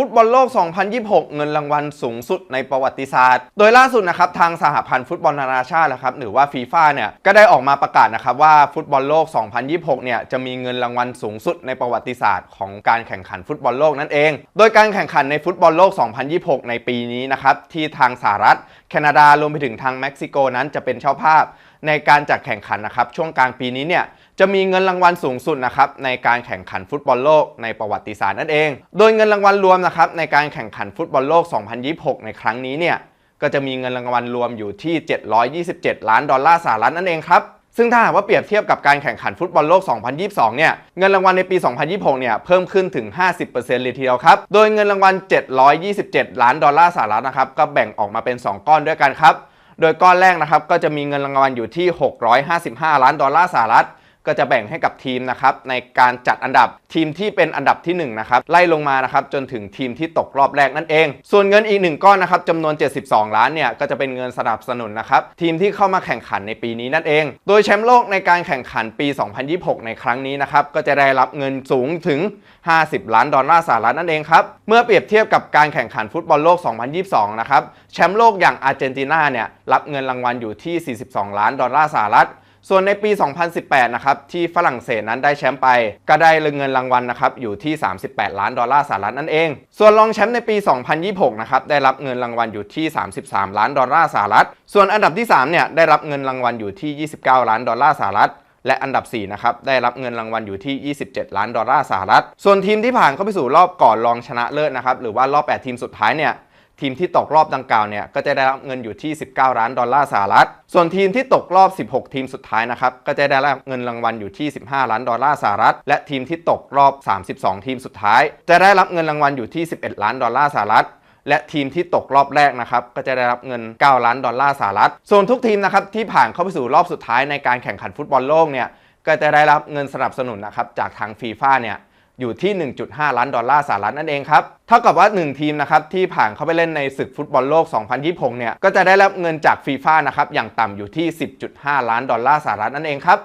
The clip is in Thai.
ฟุตบอลโลก 2026 เงินรางวัลสูงสุดในประวัติศาสตร์ โดยล่าสุดนะครับทางสหพันธ์ฟุตบอลนานาชาตินะครับหรือว่าฟีฟ่าเนี่ยก็ได้ออกมาประกาศนะครับว่าฟุตบอลโลก 2026 เนี่ยจะมีเงินรางวัลสูงสุดในประวัติศาสตร์ของการแข่งขันฟุตบอลโลกนั่นเอง โดยการแข่งขันในฟุตบอลโลก 2026 ในปีนี้นะครับที่ทางสหรัฐ แคนาดารวมไปถึงทางเม็กซิโกนั้นจะเป็นเจ้าภาพ ในการจัดแข่งขันนะครับช่วงกลางปีนี้เนี่ยจะมีเงินรางวัลสูงสุดนะครับในการแข่งขันฟุตบอลโลกในประวัติศาสตร์นั่นเอง โดยเงินรางวัลรวมนะครับในการแข่งขันฟุตบอลโลก 2026 ในครั้งนี้เนี่ยก็จะมีเงินรางวัลรวมอยู่ที่ 727 ล้านดอลลาร์สหรัฐนั่นเองครับซึ่งถ้าหากว่าเปรียบเทียบกับการแข่งขันฟุตบอลโลก 2022 เนี่ย เงินรางวัลในปี 2026 เนี่ย เพิ่มขึ้นถึง 50%เลยทีเดียวครับ โดยเงินรางวัล 727 ล้านดอลลาร์สหรัฐนะครับ ก็แบ่งออกมาเป็น 2 ก้อนด้วยกันครับ โดยก้อนแรกนะครับก็จะมีเงินรางวัลอยู่ที่ 655 ล้านดอลลาร์สหรัฐ ก็จะแบ่งให้กับทีมนะครับในการจัดอันดับทีมที่เป็นอันดับที่1นะครับไล่ลงมานะครับจนถึงทีมที่ตกรอบแรกนั่นเอง ส่วนเงินอีกหนึ่งก้อนนะครับจำนวน 72 ล้านเนี่ยก็จะเป็นเงินสนับสนุนนะครับทีมที่เข้ามาแข่งขันในปีนี้นั่นเอง โดยแชมป์โลกในการแข่งขันปี 2026 ในครั้งนี้นะครับก็จะได้รับเงินสูงถึง 50 ล้านดอลลาร์สหรัฐนั่นเองครับเมื่อเปรียบเทียบกับการแข่งขันฟุตบอลโลก 2022 นะครับแชมป์โลกอย่างอาร์เจนตินาเนี่ยรับเงินรางวัลอยู่ที่ 42 ล้านดอลลาร์สหรัฐ ส่วนในปี 2018 นะครับ ที่ฝรั่งเศสนั้นได้แชมป์ไป ก็ได้เงินรางวัลนะครับ อยู่ที่ 38 ล้านดอลลาร์สหรัฐนั่นเอง ส่วนรองแชมป์ในปี 2026 นะครับ ได้รับเงินรางวัลอยู่ที่ 33 ล้านดอลลาร์สหรัฐ ส่วนอันดับที่ 3 เนี่ย ได้รับเงินรางวัลอยู่ที่ 29 ล้านดอลลาร์สหรัฐและอันดับ 4 นะครับ ได้รับเงินรางวัลอยู่ที่ 27 ล้านดอลลาร์สหรัฐ ส่วนทีมที่ผ่านเข้าไปสู่รอบก่อนรองชนะเลิศนะครับ หรือว่ารอบ 8 ทีมสุดท้ายเนี่ย ทีมที่ตกรอบดังกล่าวเนี่ยก็จะได้รับเงินอยู่ที่ 19 ล้านดอลลาร์สหรัฐ ส่วนทีมที่ตกรอบ 16 ทีมสุดท้ายนะครับก็จะได้รับเงินรางวัลอยู่ที่ 15 ล้านดอลลาร์สหรัฐ และทีมที่ตกรอบ 32 ทีมสุดท้าย จะได้รับเงินรางวัลอยู่ที่ 11 ล้านดอลลาร์สหรัฐและทีมที่ตกรอบแรกนะครับก็จะได้รับเงิน 9 ล้านดอลลาร์สหรัฐ ส่วนทุกทีมนะครับที่ผ่านเข้าไปสู่รอบสุดท้ายในการแข่งขันฟุตบอลโลกเนี่ยก็จะได้รับเงินสนับสนุนนะครับจากทางฟีฟ่าเนี่ย อยู่ที่ 1.5 ล้านดอลลาร์สหรัฐนั่นเองครับ เท่ากับว่า 1 ทีมนะครับที่ผ่านเข้าไปเล่นในศึกฟุตบอลโลก 2026 เนี่ย ก็จะได้รับเงินจากฟีฟ่านะครับอย่างต่ำอยู่ที่ 10.5 ล้านดอลลาร์สหรัฐนั่นเองครับ